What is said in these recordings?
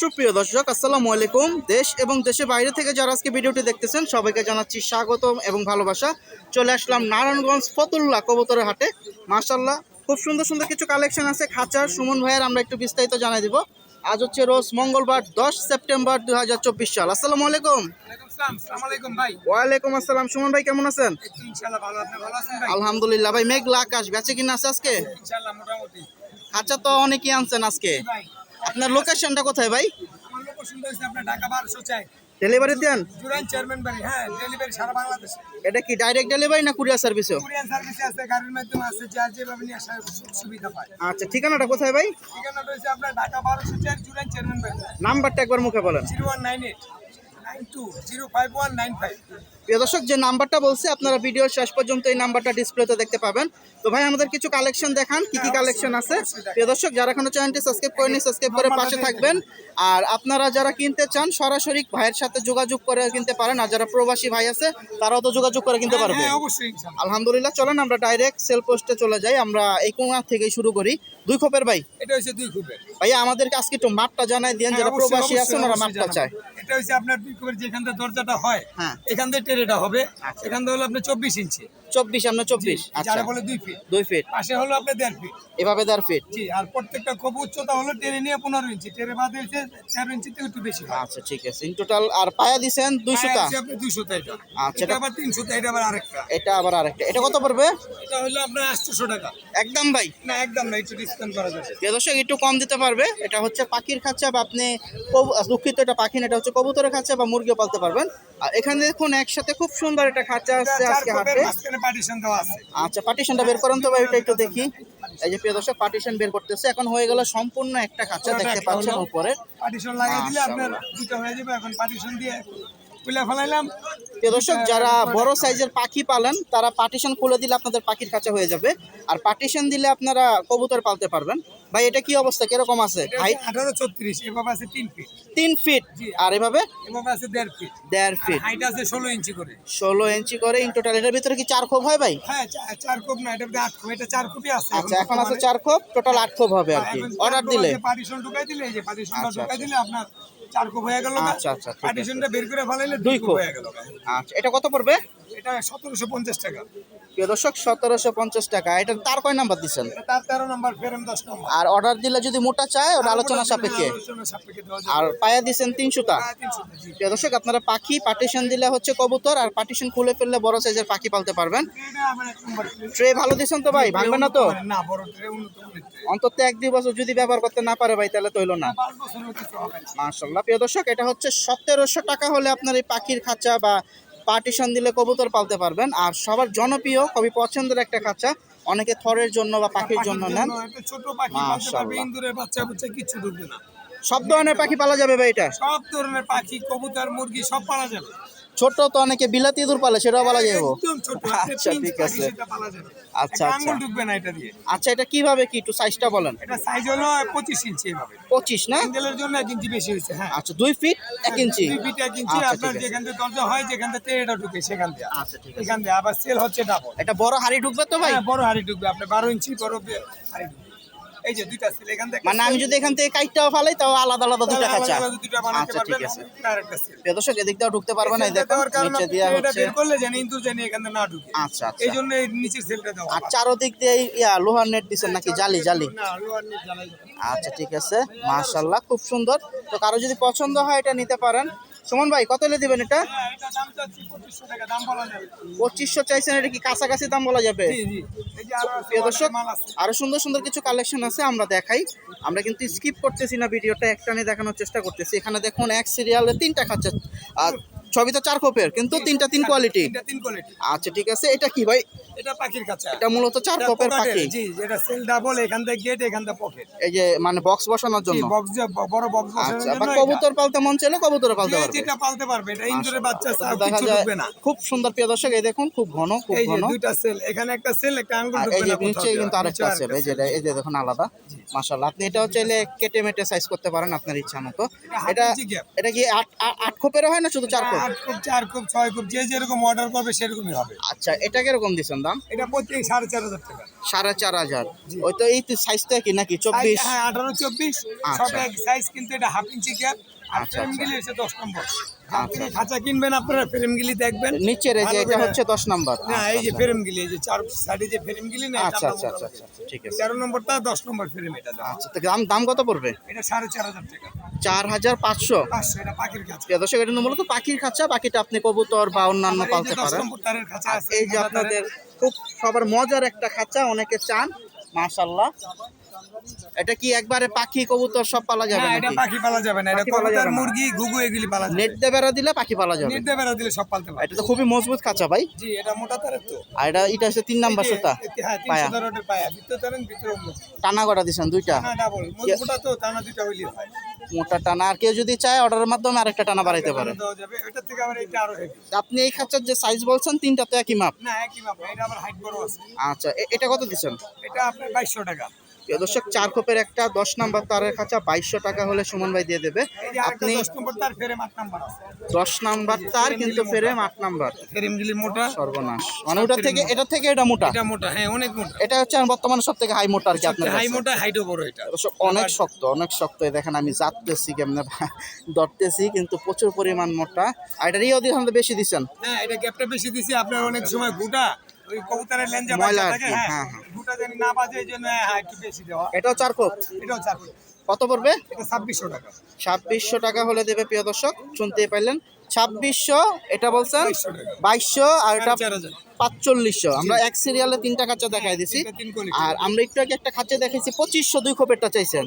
সুপ্রিয় দর্শক আসসালামু আলাইকুম। দেশ এবং দেশের বাইরে থেকে যারা আজকে ভিডিওটি দেখতেছেন সবাইকে জানাচ্ছি স্বাগতম এবং ভালোবাসা। চলে আসলাম নারায়ণগঞ্জ ফতুল্লা কবুতরের হাটে। মাশাল্লাহ খুব সুন্দর সুন্দর কিছু কালেকশন আছে। খাঁচার সুমন ভাইয়ের আমরা একটু বিস্তারিত জানাই দিব। আজ হচ্ছে রোজ মঙ্গলবার দশ সেপ্টেম্বর দুই হাজার চব্বিশ সাল। আসসালামু আলাইকুম। ভাই। ওয়ালাইকুম আসসালাম। সুমন ভাই কেমন আছেন? আলহামদুলিল্লাহ ভাই মেঘলা আকাশ। বেঁচে কিনা আছে আজকে? খাঁচা তো অনেকেই আনছেন আজকে। আপনার লোকেশনটা কোথায় ভাই? আমার লোকেশনটা হচ্ছে আপনার ঢাকা বারোশো চাই ডেলিভারি দেন। জুরাইন চেয়ারম্যান বাড়ি হ্যাঁ ডেলিভারি সারা বাংলাদেশে। এটা কি ডাইরেক্ট ডেলিভারি না কুরিয়ার সার্ভিসও কুরিয়ার সার্ভিস আছে গাড়ির মাধ্যমে আছে যা যেভাবে নিয়ে আসার সুবিধা পায়। আচ্ছা ঠিকানাটা কোথায় ভাই? ঠিকানাটা হচ্ছে আপনার ঢাকা 1204 জুরাইন চেয়ারম্যান বাড়ি। নাম্বারটা একবার মুখে বলেন। 01989205195 প্রিয় দর্শক যে নাম্বারটা বলছে আপনারা ভিডিওর শেষ পর্যন্ত এই নাম্বারটা ডিসপ্লেতে দেখতে পাবেন। তো ভাই আমাদের কিছু কালেকশন দেখান কি কি কালেকশন আছে? প্রিয় দর্শক যারা এখনও চ্যানেলটি সাবস্ক্রাইব করেনি সাবস্ক্রাইব করে পাশে থাকবেন। আর আপনারা যারা কিনতে চান সরাসরি ভাইয়ের সাথে যোগাযোগ করে কিনতে পারেন। আর যারা প্রবাসী ভাই আছে তারাও তো যোগাযোগ করে কিনতে পারবে। হ্যাঁ অবশ্যই ইনশাআল্লাহ আলহামদুলিল্লাহ চলেন আমরা ডাইরেক্ট সেল পোস্টে চলে যাই। আমরা এই কোণা থেকে শুরু করি। দুই খোপের ভাই? এটা হচ্ছে দুই খুবের ভাইয়া আমাদের আজকে একটু মাপটা জানাই যারা হ্যাঁ, প্রবাসী অবশ্যই, আছেন ওরা মাপটা চায়। এটা হচ্ছে আপনার দুই খুবের যেখান থেকে দরজাটা হয় হ্যাঁ। এখান থেকে টেরেটা হবে। আচ্ছা। এখান থেকে হলো আপনার চব্বিশ ইঞ্চি। চব্বিশ আপনার চব্বিশ? আচ্ছা যারা বলে দুই ফিট দুই ফিট পাশে হলো আপনার দেড় ফিট এভাবে দেড় ফিট জি আর প্রত্যেকটা খুব উচ্চতা হলো টেরে নিয়ে পনেরো ইঞ্চি। টেরে বাদ হয়েছে তেরো ইঞ্চিতে একটু বেশি আচ্ছা ঠিক আছে। ইন টোটাল আর পায়া দিছেন দুইশোটা? দুইশোটা এটা। আচ্ছা, এটা এটা- আবার তিনশোটা এটা আবার আরেকটা। এটা আবার আরেকটা। এটা কত পড়বে? এটা হলো আপনার আটশোশো টাকা। একদম ভাই। না একদম না একটু ডিসকাউন্ট করা যাবে দর্শক একটু কম দিতে পারবে। এটা হচ্ছে পাখির খাঁচা বা আপনি দুঃখিত এটা পাখি না এটা হচ্ছে কবুতরের খাঁচা বা মুরগিও পালতে পারবেন। আর এখানে দেখুন একসাথে খুব সুন্দর একটা খাঁচা আছে আসছে আজকে হাতে। হাটে আচ্ছা পার্টিশনটা বের করেন তো ভাই ওটা একটু দেখি। এই যে প্রিয় দর্শক পার্টিশন বের করতেছে। এখন হয়ে গেল সম্পূর্ণ একটা খাঁচা দেখতে পাচ্ছেন উপরে। পার্টিশন লাগিয়ে দিলে আপনার দুটো হয়ে যাবে। এখন পার্টিশন দিয়ে খুলে ফেলাইলাম। দর্শক যারা বড় সাইজের পাখি পালেন তারা পার্টিশন খুলে দিলে আপনাদের পাখির খাঁচা হয়ে যাবে। আর পার্টিশন দিলে আপনারা কবুতর পালতে পারবেন। ভাই এটা কি অবস্থা? কীরকম আছে? হাইট আঠারো ছত্রিশ এভাবে আছে তিন ফিট তিন ফিট আর এভাবে? এভাবে আছে দেড় ফিট দেড় ফিট হাইট আছে ষোলো ইঞ্চি করে। ষোলো ইঞ্চি করে ইন টোটাল এটার ভিতরে কি চার খোপ হয় ভাই? হ্যাঁ চার কোপ না এটা আট কোপ এটা চার কোপই আছে। আচ্ছা এখন আছে চার খোপ। টোটাল আট খোপ হবে আর কি। অর্ডার দিলে। পার্টিশন ঢুকাই দিলে এই যে পার্টিশনটা আচ্ছা, ঢুকাই দিলে আপনার চার কোপ হয়ে গেল আচ্ছা, আচ্ছা, পার্টিশনটা বের করে ফেলাইলে দুই। কোপ হয়ে গেল আচ্ছা এটা কত পড়বে? এটা সতেরোশো পঞ্চাশ টাকা। প্রিয় দর্শক সতেরোশো পঞ্চাশ টাকা। এটা তার কয় নাম্বার দিচ্ছেন? তার তেরো নাম্বার ফেরেম দশ নম্বর। আর অর্ডার দিলে যদি মোটা চায় ওটা আলোচনা সাপেক্ষে। আর পায়া দিচ্ছেন তিনশোটা। প্রিয় দর্শক আপনারা পাখি পার্টিশন দিলে হচ্ছে কবুতর আর পার্টিশন খুলে ফেললে বড় সাইজের পাখি পালতে পারবেন। ট্রে। ভালো দিচ্ছেন তো ভাই? ভাঙবে না তো। অন্তত এক দুই বছর যদি ব্যবহার করতে না পারে ভাই তাহলে তো হইল না। মাশাল্লাহ প্রিয় দর্শক এটা হচ্ছে সতেরোশো টাকা হলে আপনার এই পাখির খাঁচা বা পার্টিশন দিলে কবুতর পালতে পারবেন। আর সবার জনপ্রিয় খুবই পছন্দের একটা খাঁচা অনেকে থরের জন্য বা পাখির জন্য নেন। ছোট পাখি ইন্দুরের বাচ্চা বুচ্চা কিছু ঢুকবে না। সব ধরনের পাখি পালা যাবে ভাই এটা? সব ধরনের পাখি কবুতর মুরগি সব পালা যাবে। ছোট তো অনেকে বিলাতি ইঁদুর পালে সেটাও পালা যাবে একদম ছোট আচ্ছা, ঠিক আছে। যাবে। আচ্ছা, আচ্ছা। ঢুকবে না এটা দিয়ে। আচ্ছা এটা কীভাবে কি একটু সাইজটা বলেন। এটা সাইজ হলো পঁচিশ ইঞ্চি এভাবে পঁচিশ না? সিঙ্গেলের জন্য এক ইঞ্চি বেশি হয়েছে হ্যাঁ। আচ্ছা দুই ফিট এক ইঞ্চি দুই ফিট এক ইঞ্চি আচ্ছা, আপনার যেখান থেকে দরজা হয় যেখান থেকে এটা ঢুকে সেখান দিয়ে। আচ্ছা ঠিক আছে। এখান দিয়ে আবার সেল হচ্ছে ডাবল এটা বড় হাড়ি ঢুকবে তো ভাই? হ্যাঁ বড় হাড়ি ঢুকবে। আপনি বারো ইঞ্চি বড় হাড়ি ঢুকবে। এই যে দুইটা সেল এখান থেকে মানে আমি যদি এখান থেকে কাইটটাও ফালাই তাও আলাদা আলাদা দুইটা খাঁচা। আচ্ছা ঠিক আছে। প্রিয় দর্শক এদিক দিয়েও ঢুকতে পারবে না এই কারণে নিচে দিয়া হচ্ছে। বের করলে জানি ইন্দুর জানি এখানে না ঢুকে। আচ্ছা আচ্ছা। এই জন্য এই নিচের সেলটা দেওয়া আর চারোদিক দিয়ে ইয়া লোহার নেট দিচ্ছেন নাকি? জালি জালি। না লোহার নিচ জ্বালাই। যাবে। আচ্ছা ঠিক আছে। মাশাল্লাহ খুব সুন্দর। তো কারও যদি পছন্দ হয় এটা নিতে পারেন। সুমন ভাই কত হলে দিবেন এটা? হ্যাঁ, এটা দাম চাচ্ছি 2500 টাকা, দাম বলা যাবে। পঁচিশশো চাইছেন এটা কি কাছাকাছি দাম বলা যাবে? আরও প্রিয় দর্শক সুন্দর সুন্দর কিছু কালেকশন আছে আমরা দেখাই। আমরা কিন্তু স্কিপ করতেছি না ভিডিওটা একটানে দেখানোর চেষ্টা করতেছি। এখানে দেখুন এক সিরিয়ালে তিনটা খাচ্ছে। আর ছবি তো চার খোপের কিন্তু তিনটা তিন কোয়ালিটি। আচ্ছা ঠিক আছে এটা কি ভাই? এটা পাখির কাছে এটা মূলত চার খোপের পাখি। জি এটা সেল ডাবল এখান থেকে গেট এখান থেকে পকেট এই যে মানে বক্স বসানোর জন্য? বক্স বড় বক্স আচ্ছা বা কবুতর পালতে মন চাইলে কবুতর পালতে পারবে। যেটা পালতে পারবে এটা ইন্দুরের বাচ্চা ছাড়া কিছু ঢুকবে না। খুব সুন্দর প্রিয় দর্শক এই দেখুন খুব ঘন খুব ঘন এই যে দুইটা সেল এখানে একটা সেল একটা আঙ্গুল আর এই ঢুকবে যে না নিচে কিন্তু আরেকটা আছে এই যে এই যে দেখুন আলাদা। মাশাআল্লাহ আপনি এটাও চাইলে কেটে মেটে সাইজ করতে পারেন আপনার ইচ্ছা মতো। এটা এটা কি আট আট- আট হয় না শুধু চার খোপ? আট কুপ চার কুপ ছয় কোপ যে যেরকম অর্ডার করবে সেরকমই হবে। আচ্ছা এটা কীরকম দিচ্ছেন দাম? এটা প্রত্যেক সাড়ে চার হাজার টাকা। সাড়ে চার হাজার। ওই তো এই সাইজটা কি নাকি? চব্বিশ? হ্যাঁ আঠারো চব্বিশ। আচ্ছা। সব এক সাইজ কিন্তু এটা হাফ ইঞ্চি গ্যাপ আর আচ্ছা, ফ্রেম আচ্ছা। হচ্ছে দশ নম্বর। খাঁচা কিনবেন আপনারা? ফ্রেম গিলি দেখবেন? নিচের এই যে এটা হচ্ছে দশ নাম্বার। না এই যে ফ্রেম গিলি এই যে চার সাইডে যে ফ্রেম গিলি না আচ্ছা আচ্ছা আচ্ছা আচ্ছা ঠিক আছে। তেরো নম্বরটা দশ নম্বর ফ্রেম এটা। আচ্ছা তো দাম দাম কত পড়বে? এটা সাড়ে চার হাজার টাকা। চার হাজার পাঁচশো? দর্শক এটা মূলত পাখির খাঁচা বাকিটা আপনি কবুতর বা অন্যান্য পালতে পারেন। এই যে আপনাদের খুব সবার মজার একটা খাঁচা অনেকে চান মাশাল্লাহ এটা কি একবারে পাখি কবুতর সব পালা যাবে না এটা পাখি পালা যাবে না এটা কবুতর মুরগি ঘুঘু এগুলি পালা যাবে। নেট দিয়ে বেড়া দিলে পাখি পালা যাবে। নেট দিয়ে বেড়া দিলে সব পালতে পারে এটা তো খুবই মজবুত ভাই। জি এটা মোটা তারের তো। আর এটা এটা হচ্ছে তিন নাম্বার সুতা। হ্যাঁ পায়া। তিনশো তারের পায়া। ভিতরে টানা করা দিছেন দুইটা? না ডাবল মোটা তো টানা দুইটা হইলে হয়। মোটা টানা আর কেউ যদি চায় অর্ডারের মাধ্যমে আরেকটা টানা বাড়াইতে পারে। আপনি এই খাঁচার যে সাইজ বলছেন তিনটা তো একই মাপ? না একই মাপ। এটা আবার হাইট বড় আছে। আচ্ছা এটা কত দিচ্ছেন? এটা আপনার বাইশশো টাকা। প্রিয় দর্শক চার কোপের একটা দশ নাম্বার তারের খাঁচা বাইশশো টাকা হলে সুমন ভাই দিয়ে দেবে। আপনি দশ নম্বর তার কিন্তু ফেরেম আট নাম্বার। মোটা। সর্বনাশ। মানে ওটা থেকে এটা থেকে এটা মোটা? এটা মোটা হ্যাঁ অনেক মোটা। এটা হচ্ছে বর্তমানে সব থেকে হাই মোটা আর কি আপনার হাই মোটা হাইটও বড় এটা। অনেক শক্ত অনেক শক্ত। দেখেন আমি জাততেছি কেমনে ধরতেছি কিন্তু প্রচুর পরিমাণ মোটা। আর এটার ইয়ে দিয়ে বেশি দিচ্ছেন? হ্যাঁ এটা গ্যাপটা বেশি দিছি আপনার অনেক সময় গুটা। ওই কবুতরের লেঞ্জা ময়লা থাকে হ্যাঁ দুটো হ্যাঁ। জানি না বাজে এই জন্য হ্যাঁ একটু বেশি দেওয়া। এটাও চার কোপ এটাও চার কত পড়বে? এটা ছাব্বিশশো টাকা। ছাব্বিশশো টাকা হলে দেবে প্রিয় দর্শক শুনতে পাইলেন। ছাব্বিশশো এটা বলছেন? বাইশশো আর এটা পাঁচচল্লিশশো। আমরা এক সিরিয়ালে তিনটা খাঁচা দেখাই দিছি। আর আমরা একটু আগে একটা খাঁচা দেখাইছি পঁচিশশো দুই খোপেরটা চাইছেন।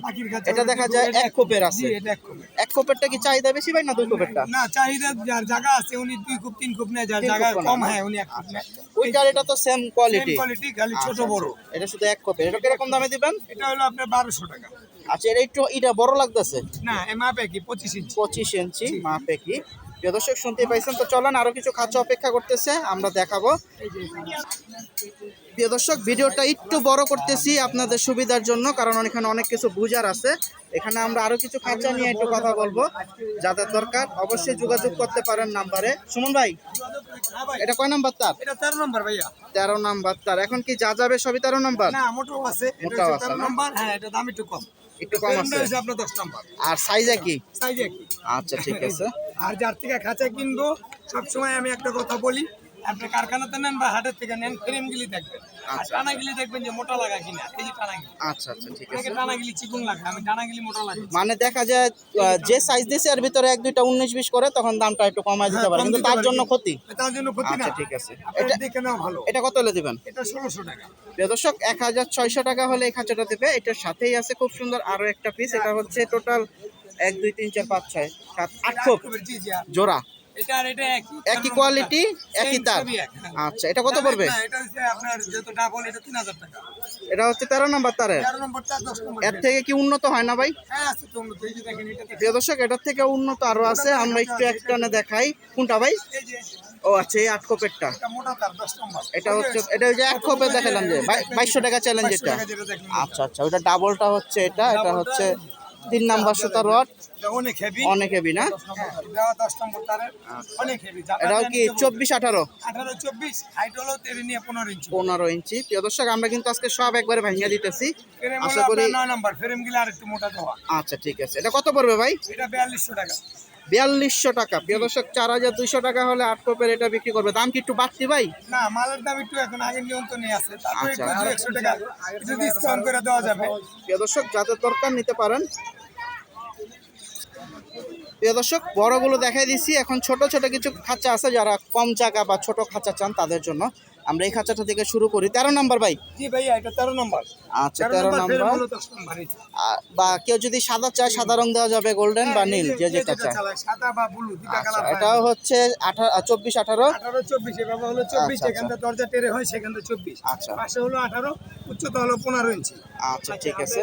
এটা দেখা যায় এক খোপের আছে। এক খোপের। খোপেরটা কি চাহিদা বেশি ভাই না দুই খোপেরটা? না চাহিদা যার জায়গা আছে উনি দুই খুব তিন খুব নেয় যার জায়গা কম। হ্যাঁ উনি এক খুব নেয়। ওইটার এটা তো সেম কোয়ালিটি কোয়ালিটি খালি ছোট বড়। এটা শুধু এক খোপের। এটা কীরকম দামে দিবেন? এটা হলো আপনার বারোশো টাকা। আচ্ছা এটা একটু এটা বড় লাগতেছে? না মাপে কি পঁচিশ ইঞ্চি। পঁচিশ ইঞ্চি মাপে কি? প্রিয় দর্শক শুনতে পাইছেন? তো চলেন আরও কিছু খাঁচা অপেক্ষা করতেছে আমরা দেখাবো। প্রিয় দর্শক ভিডিওটা একটু বড় করতেছি আপনাদের সুবিধার জন্য কারণ এখানে অনেক কিছু বুঝার আছে। এখানে আমরা আরও কিছু খাঁচা নিয়ে একটু কথা বলব যাদের দরকার অবশ্যই যোগাযোগ করতে পারেন নাম্বারে। সুমন ভাই এটা কয় নাম্বার তার? এটা তেরো নম্বর ভাইয়া। তেরো নাম্বার তার। এখন কি যা যাবে সবই তেরো নাম্বার? না মোটো আছে। এটা মোটাও আছে নম্বর। হ্যাঁ এটা দাম একটু কম। একটু কম আছে। আপনার দশ নম্বর। আর সাইজ কি সাইজ একই। আচ্ছা ঠিক আছে। আর যার থেকে খাঁচা কিনবো সবসময় আমি একটা কথা বলি আপনি কারখানাতে নেন বা হাটের থেকে নেন ফ্রেম গিলি দেখবেন। আর আচ্ছা। দেখবেন যে মোটা লাগা কিনা এই যে টানা আচ্ছা আচ্ছা ঠিক আছে। অনেকে চিকুন লাগে আমি টানা মোটা লাগে। মানে দেখা যায় যে সাইজ দিছে এর ভিতরে এক দুইটা উনিশ বিশ করে তখন দামটা একটু কমায় দিতে হ্যাঁ, পারে। কিন্তু তার জন্য ক্ষতি। তার জন্য ক্ষতি না। ঠিক আছে। এটা এটা দেখে নাও ভালো। এটা কত হলে দিবেন? এটা ষোলোশো টাকা। প্রিয় দর্শক এক হাজার ছয়শো টাকা হলে এই খাঁচাটা দেবে। এটার সাথেই আছে খুব সুন্দর আরও একটা পিস এটা হচ্ছে টোটাল এক দুই তিন চার পাঁচ ছয় সাত আট খোপ। আর জোড়া। একই কোয়ালিটি একই তার হ্যাঁ। আচ্ছা এটা কত পড়বে? এটা হচ্ছে তেরো নাম্বার তারের। এর থেকে কি উন্নত হয় না ভাই? হ্যাঁ দর্শক এটার থেকে উন্নত আরও আছে। আমরা একটু একটানে দেখাই। কোনটা ভাই? ও আচ্ছা এই আট খোপেরটা। এটা হচ্ছে এটা ওই যে এক খোপে দেখালাম যে বাইশশো টাকা চ্যালেঞ্জ এটা। আচ্ছা আচ্ছা ওটা ডাবলটা হচ্ছে এটা এটা হচ্ছে তিন নাম্বার সুতা রড। অনেক হেভি না? হেভি এটাও কি চব্বিশ আঠারো? পনেরো ইঞ্চি। প্রিয় দর্শক আমরা কিন্তু আজকে সব একবারে ভাঙিয়ে দিতেছি। আশা করি আচ্ছা ঠিক আছে। এটা কত পড়বে ভাই? এটা বিয়াল্লিশশো টাকা। বিয়াল্লিশশো টাকা। প্রিয় দর্শক চার হাজার দুইশো টাকা হলে আট কোপের এটা বিক্রি করবে। দাম কি একটু বাড়তি ভাই? না মালের দাম একটু এখন আগের নিয়ন্ত্রণে আছে। তারপরে আচ্ছা। একশো টাকা একটু ডিসকাউন্ট করে দেওয়া যাবে। প্রিয় দর্শক যাদের দরকার নিতে পারেন। প্রিয় দর্শক বড়গুলো দেখাই দিচ্ছি। এখন ছোট ছোট কিছু খাঁচা আছে যারা কম জায়গা বা ছোট খাঁচা চান তাদের জন্য। আমরা এই খাঁচাটা থেকে শুরু করি। তেরো নাম্বার ভাই। জি ভাইয়া এটা তেরো নম্বর। আচ্ছা তেরো নাম্বার বা কেউ যদি সাদা চায় সাদা রং দেওয়া যাবে গোল্ডেন বা নীল যে যেটা চায়। আচ্ছা এটাও হচ্ছে আঠারো চব্বিশ আঠারো? চব্বিশ এভাবে হলো চব্বিশ আচ্ছা, এখান থেকে দরজা টেরে হয় সেখান থেকে চব্বিশ। আচ্ছা। পাশে হলো আঠারো উচ্চতা হলো পনেরো ইঞ্চি। আচ্ছা ঠিক আছে।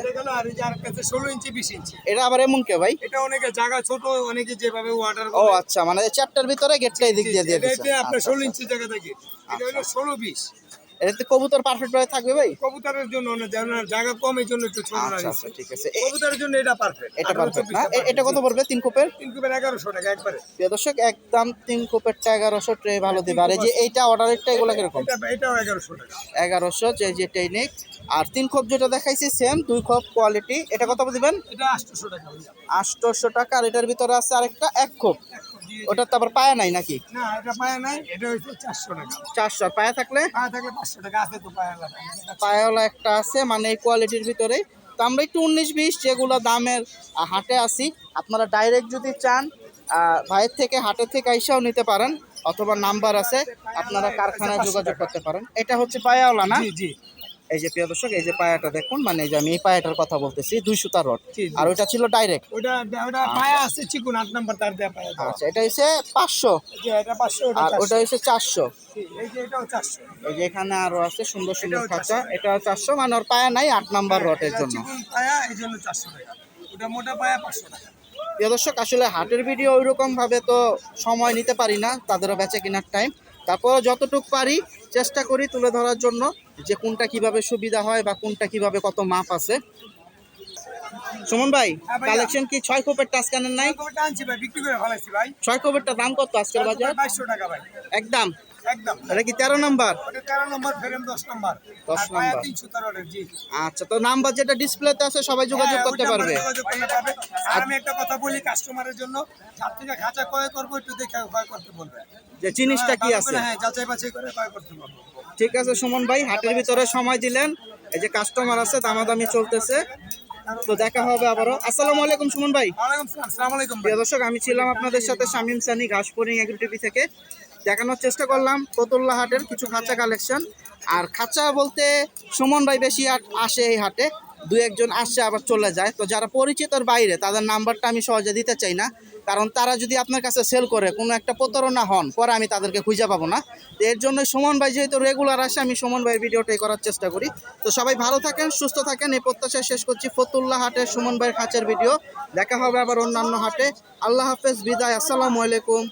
আর কাছে ষোলো ইঞ্চি বিশ ইঞ্চি। এটা আবার এমন কে ভাই? এটা অনেকে জায়গা ছোট অনেকে যেভাবে অর্ডার ও আচ্ছা মানে চ্যাপ্টার ভিতরে গেটটা এই দিক দিয়ে দিয়ে দিচ্ছে আপনার আচ্ছা, ষোলো ইঞ্চি জায়গা থেকে এটা হলো ষোলো বিশ। এটাতে কবুতর পারফেক্ট ভাবে থাকবে ভাই। কবুতরের জন্য জায়গা কম এই জন্য একটু ছোট আচ্ছা আচ্ছা ঠিক আছে। কবুতরের জন্য এটা পারফেক্ট এটা পারফেক্ট না এটা কত পড়বে? তিন কোপের? তিন কুবের এগারোশো টাকা একবারে। প্রিয় দর্শক একদম তিন কোপেরটা এগারোশো ট্রে ভালো দিবে। আর এই যে এইটা অর্ডারেরটা এগুলো কীরকম? এটা এটাও এগারোশো টাকা। এগারোশো যে যে টেকনিক আর তিন খোপ যেটা দেখাইছি সেম দুই খোপ কোয়ালিটি এটা কত দিবেন? এটা আটশোশো টাকা ভাইয়া। আটশোশো টাকা। আর এটার ভিতরে আছে আরেকটা এক খোপ ওটার তো আবার পায়া নাই নাকি? না এটা পায়া নাই এটা হচ্ছে চারশো টাকা। চারশো পায়া থাকলে? পায়া থাকলে পাঁচশো টাকা আছে তো পায়া লাগা পায়াওয়ালা একটা আছে মানে এই কোয়ালিটির ভিতরে। তো আমরা একটু উনিশ বিশ যেগুলো দামের হাটে আসি আপনারা ডাইরেক্ট যদি চান ভাইয়ের থেকে হাটের থেকে আইসাও নিতে পারেন অথবা নাম্বার আছে আপনারা কারখানায় যোগাযোগ করতে পারেন। এটা হচ্ছে পায়াওয়ালা না? জি জি। এই যে প্রিয় দর্শক এই যে পায়াটা দেখুন মানে এই যে আমি এই পায়াটার কথা বলতেছি দুই সুতার রড। আর ওইটা ছিল ডাইরেক্ট ওটা ওটা পায়া আছে চিকুন আট নাম্বার তার দেয়া পায়া। আচ্ছা এটা হচ্ছে পাঁচশো। এই যে এটা পাঁচশো ওটা আর ওটা চারশো। জি, এই যে এটাও চারশো। এই যে এখানে আরও আছে সুন্দর সুন্দর খাঁচা। এটা চারশো মানে ওর পায়া নাই আট নাম্বার রটের এটা জন্য। পায়া এই জন্য চারশো টাকা। ওটা মোটা পায়া পাঁচশো টাকা। প্রিয় দর্শক আসলে হাটের ভিডিও ওইরকম ভাবে তো সময় নিতে পারি না তাদেরও বেচে কেনার টাইম তারপর যতটুকু পারি চেষ্টা করি তুলে ধরার জন্য। যে কোনটা কীভাবে সুবিধা হয় বা কোনটা কীভাবে কত মাপ আছে? সুমন ভাই হ্যাঁ কালেকশন কি ছয় কোপের নাই? ছয় কোপেরটা দাম কত আজকের বাজার? টাকা ভাই। একদম। একদম। এটা কি তেরো নাম্বার? তেরো নম্বর ফ্রেম দশ নম্বর। দশ আর পায়া নম্বর। তিনশো তেরোটার জি। আচ্ছা তো নাম্বার যেটা ডিসপ্লেতে আছে সবাই যোগাযোগ হ্যাঁ, করতে পারবে। যোগাযোগ আর আমি একটা কথা বলি কাস্টমারের জন্য যার থেকে খাঁচা ক্রয় করব একটু দেখে ক্রয় করতে বলবে। যে জিনিসটা কি হ্যাঁ, আছে? হ্যাঁ যাচাই বাছাই করে ক্রয় করতে বলব। ঠিক আছে সুমন ভাই হাটের ভিতরে সময় দিলেন। এই যে কাস্টমার আছে দামাদামি চলতেছে। তো দেখা হবে আবারও। আসসালামু আলাইকুম সুমন ভাই। প্রিয় দর্শক আমি ছিলাম আপনাদের সাথে শামিম সানি ঘাসপুরিং এগ্রি টিভি থেকে। দেখানোর চেষ্টা করলাম ফতুল্লা হাটের কিছু খাঁচা কালেকশন আর খাঁচা বলতে সুমন ভাই বেশি আসে এই হাটে। দু একজন আসছে, আবার চলে যায়। তো যারা পরিচিতর বাইরে, তাদের নাম্বারটা আমি সহজে দিতে চাই না। কারণ তারা যদি আপনার কাছে সেল করে, কোনো একটা প্রতারণা হন, পরে আমি তাদেরকে খুঁজে পাবো না। তো এর জন্য সুমন ভাই যেহেতু রেগুলার আসে, আমি সুমন ভাইয়ের ভিডিওটাই করার চেষ্টা করি। তো সবাই ভালো থাকেন, সুস্থ থাকেন। এই প্রত্যাশায় শেষ করছি ফতুল্লা হাটে সুমন ভাইয়ের খাঁচার ভিডিও। দেখা হবে আবার অন্যান্য হাটে। আল্লাহ হাফেজ, বিদায়, আসসালামু আলাইকুম।